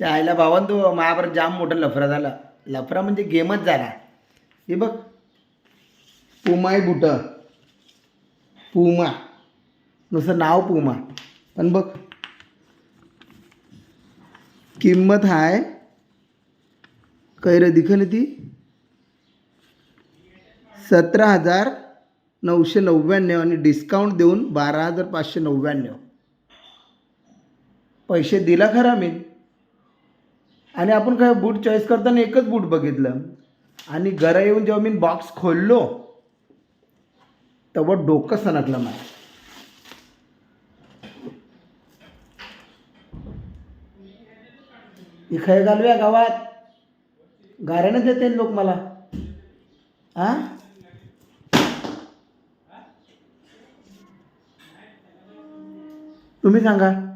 त्या आईला भावान तो महाभारत जाम मोठा लफरा झाला. लफरा म्हणजे गेमच झाला. हे बघ. पुमाय बुट. पुमा. नुसतं नाव पुमा. पण बघ. किंमत हाय. कैर दिखल ती? सतरा हजार नऊशे नव्याण्णव आणि डिस्काउंट देऊन बारा हजार पाचशे नव्याण्णव. पैसे दिला खरा मी आणि आपण काय बूट चॉईस करताना एकच बूट बघितलं. आणि घरा येऊन जेव्हा मी बॉक्स खोललो तेव्हा डोकं सणकलं मला. इखय खय घालूया गावात. गाऱ्यानं देते लोक मला. आ? तुम्ही सांगा.